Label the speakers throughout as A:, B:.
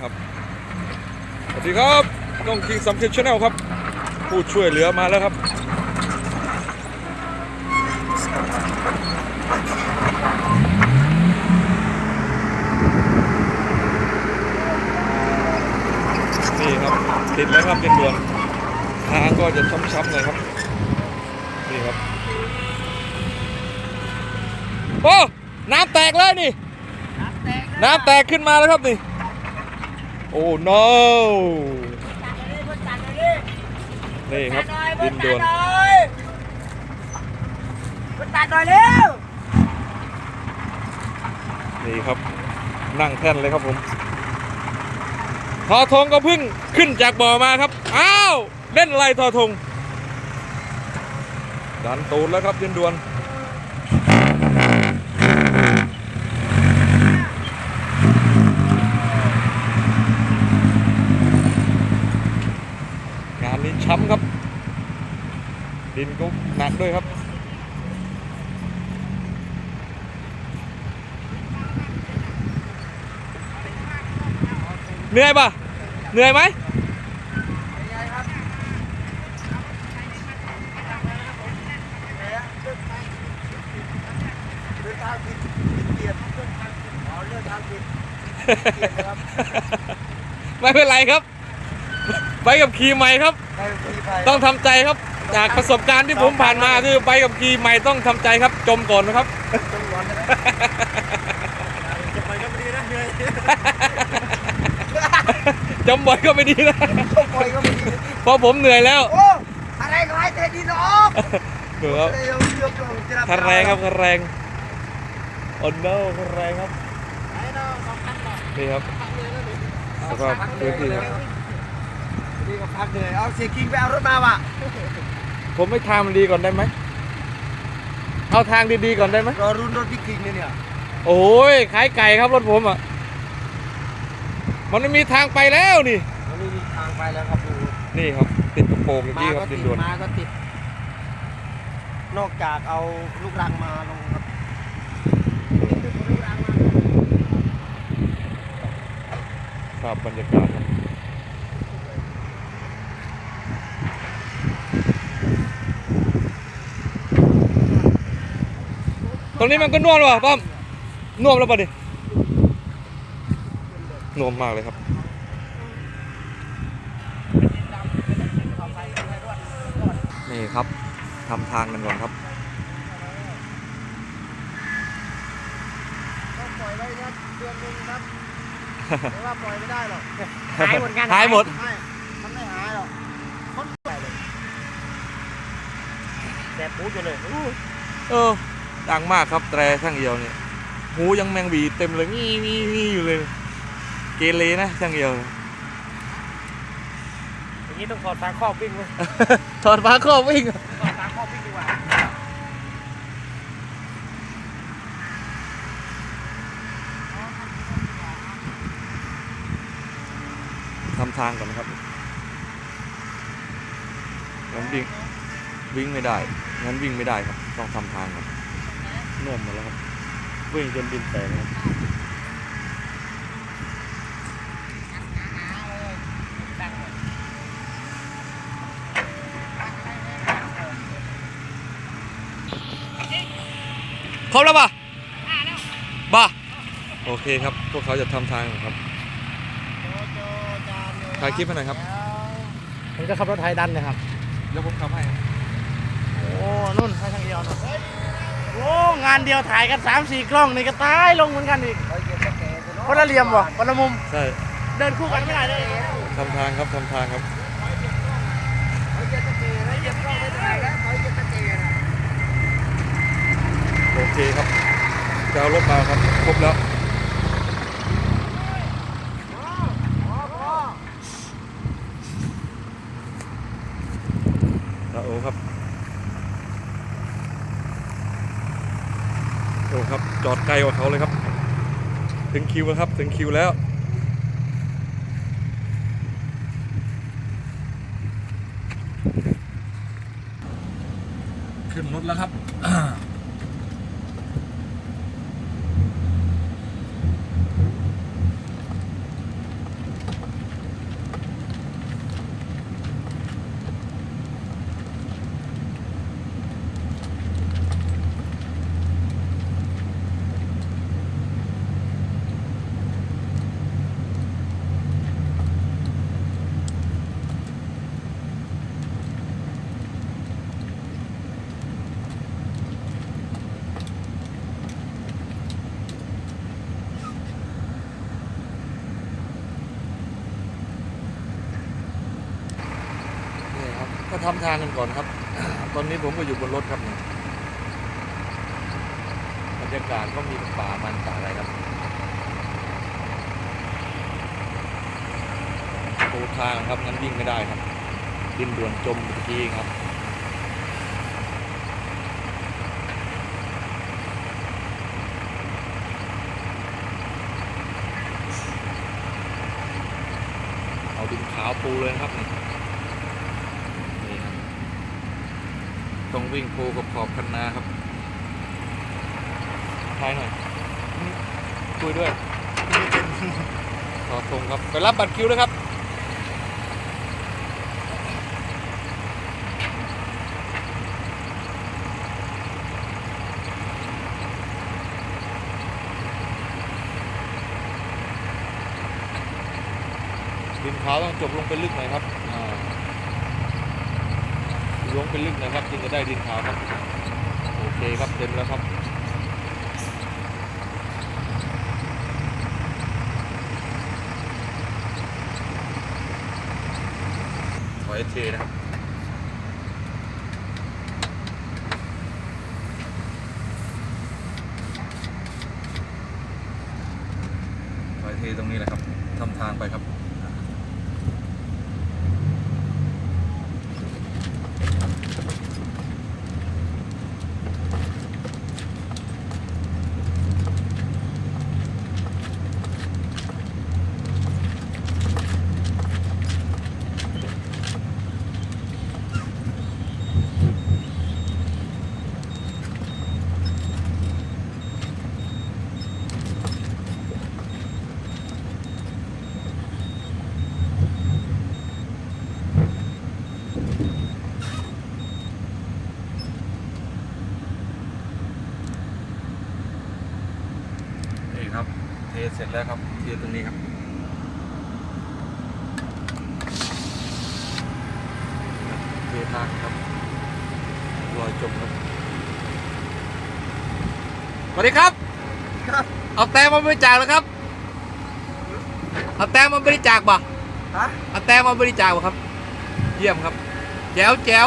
A: ครับสวัสดีครับกล้องคิงซัมเทนชาแนลครับ ผู้ช่วยเหลือมาแล้วครับนี่ครับติดแล้วครับเป็นด่วนทางก็จะช้ำๆหน่อยครับนี่ครับโอ้น้ำแตกเลยนี่น้ำแตกขึ้นมาแล้วครับนี่โอ้ no นี่ครับดินด่วน
B: ตัดหน่อยเร็ว
A: นี่ครับ นั่งแท่นเลยครับผมทอทงก็เพิ่งขึ้นจากบ่อมาครับ อ้าว เล่นอะไรทอทงดันตูนแล้วครับดินด่วน งานนี้ช้ำครับ ดินก็หนักด้วยครับเหนื่อยปะเหนื่อยไหม
B: เดินทางผิดเกียรติอ๋อเลือกทางผิดเกียรติครับ
A: ไม่เป็นไรครับ ไปกับขี่ใหม่ครับ
B: ไปมีไป
A: ต้องทำใจครับ จากประสบการณ์ที่ผมผ่านมาคือไปกับขี่ใหม่ต้องทำใจครับ จมก่อนนะครับ
B: ต้องร้อนนะจะไปก็ไม่ดีนะเหนื่อย
A: จมบ่อยก็ไม่ดีนะ
B: ต้องปล่อยก็ไม่ดี
A: เพราะผมเหนื่อยแล้ว
B: โอ้อะไรก็ให้เทดินออก
A: เดี๋ยวครับ
B: เดี๋ยวเดี๋ยวเดี๋ยวจะ
A: คันแรงครับคันแรงโอ้โนคันแรงครับนี่ครับแล้วก็พื้นที่ครับ
B: นี่ก็พักเหนื่อยเอาเสียคิงไปเอารถมาว่ะ
A: ผมไม่ทางมันดีก่อนได้ไหมเอาทางดีๆก่อนได้ไหม
B: รอรุ่นรถพี่คิงเนี่ยเนี่ย
A: โอ้ยขายไก่ครับรถผมอะมันไม่มีทางไปแล้วนี่
B: วันนี้มีทางไปแล้วครับดู
A: นี่ครับ ติดกระโปรงอย่าง
B: มา
A: นี้ค
B: ก็
A: รับดิ
B: ติ
A: น
B: ด
A: ด่วน
B: มาก็ติด นอกจากเอาลูกรังมาลงครับ
A: ครับบรรยากาศ รับตรงนี้มันก็น่วมแล้วป่ะป้อมน่วมแล้วป่ะดิน่วมมากเลยครับนี่ครับทำทางกันก่อนครับ
B: ต้องปล่อยไว้ครับเดือนหนึงครับแต่ว่าปล่อยไม่ได้หรอก
A: หายหมดหายหมด
B: ไม่มันไม่หายหรอกมันไปเลยแสบปูดอยู่เลยอู้
A: เออ ดังมากครับแตรช่างเอียวเนี่ยหูยังแมงบีเต็มเลยงี้งี้งี้อยู่เลย เกเรนะช่างเอียว
B: อย่างนี้ต้องถอดฝาครอบวิ่งเลย
A: ถอดฟ้าครอบวิ่ง
B: ถอดฝาครอบวิ่งดีกว่า
A: ทำทางก่อนนะครับงั้นวิ่งวิ่งไม่ได้งั้นวิ่งไม่ได้ครับ ต้องทำทางก่อน น่วมหมดแล้วครับวิ่งจนดินแตกครับครบแล้วป่ะบ้าโอเคครับ พวกเขาจะทำทางก่อนครับถ่ายคลิปให้หน่อยครับ
B: ผมจะขับรถไทยดันนะครับ
A: เดี๋ยวผมทำให้
B: โอ้นุ่นให้ทางเดียวนะ โอ้งานเดียวถ่ายกันสามสี่กล้องนี่ก็ตายลงเหมือนกันอีกคนละเหลี่ยมบ่คนละมุม
A: ใช่
B: เดินคู่กันไม่ได้เลย
A: ทำทางครับทำทางครับโอเคครับจะเอารถมาครับครบแล้วครับโอ้ครับ โอ้ครับ จอดไกลกว่าเขาเลยครับ ถึงคิวแล้วครับ ถึงคิวแล้วขึ้นรถแล้วครับ ทำทางกันก่อนครับ ตอนนี้ผมก็อยู่บนรถครับบรรยากาศก็มีป่ามันป่าอะไรครับปูทางครับงั้นวิ่งไม่ได้ครับ ดินด่วนจมเมื่อกี้ครับเอาดินขาวปูเลยครับนี่ครับ วิ่งปูกับขอบคันนาครับท้ายหน่อยคุยด้วยขอทงครับ ไปรับบัตรคิวด้วยครับดินขาวต้องจบลงไปลึกหน่อยครับ อ่าลงไปลึกนะครับจึงจะได้ดินขาวครับ โอเคครับเต็มแล้วครับถอยเทนะครับถอยเทตรงนี้แหละครับทำทางไปครับ นี่ครับ เทเสร็จ แล้วครับเทตรงนี้ครับเททางครับรอยจมครับสวัสดีครับ
B: ครับ
A: เอาแต้มมาบริจาคแล้วครับ เอาแต้มมาบริจาคบ่
B: ฮะ
A: เอาแต้มมาบริจาคบ่ครับ เยี่ยมครับ แจ๋วแจ๋ว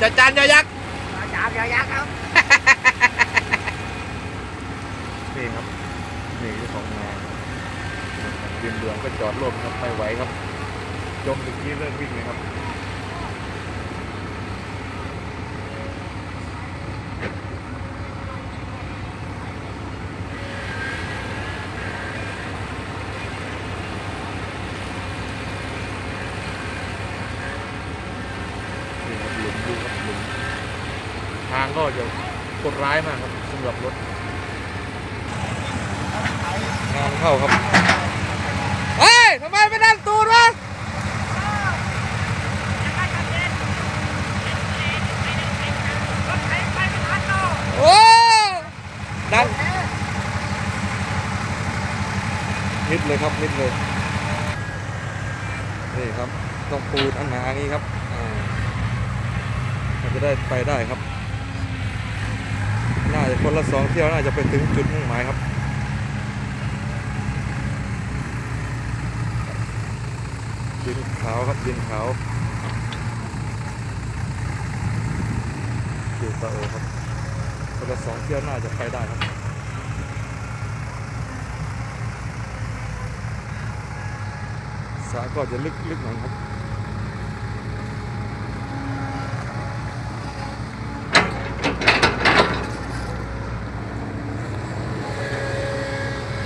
A: จัดจานยอยักษ์
B: จามยายักษ์ครับ
A: นี่ครับนี่เจ้าของงาน ดินเดือนก็จอดรถครับไม่ไหวครับ จมตะกี้เริ่มวิ่งเลยครับนี่หลุมดูครับหลุมทางก็จะโคตรร้ายมากครับสำหรับรถงานเข้าครับ ไมไม่ดันตูดวะโอ้ดันมิดเลยครับมิดเลยนี่ครับต้องปูดอันหนาอย่างนี้ครับอ่ามันจะได้ไปได้ครับ น่าจะคนละสองเที่ยวน่าจะไปถึงจุดมุ่งหมายครับ ดินขาวครับดินขาวดูตาโอครับคนละสองเที่ยวน่าจะไปได้ครับสาก็จะลึกลึกหน่อยครับ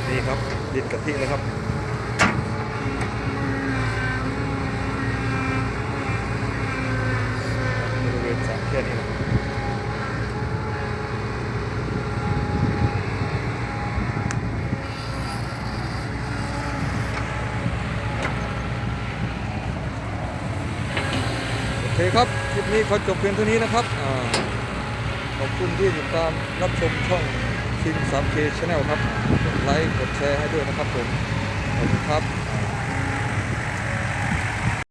A: นี่ครับดินกะทิเลยครับริเวณสามแค่นี้นะครับ เคครับ คลิปนี้ขอจบเพียงเท่านี้นะครับอขอบคุณที่ติดตามรับชมช่องคิง 3K Channel ครับ กดไลค์ กดแชร์ให้ด้วยนะครับผม ขอบคุณครับ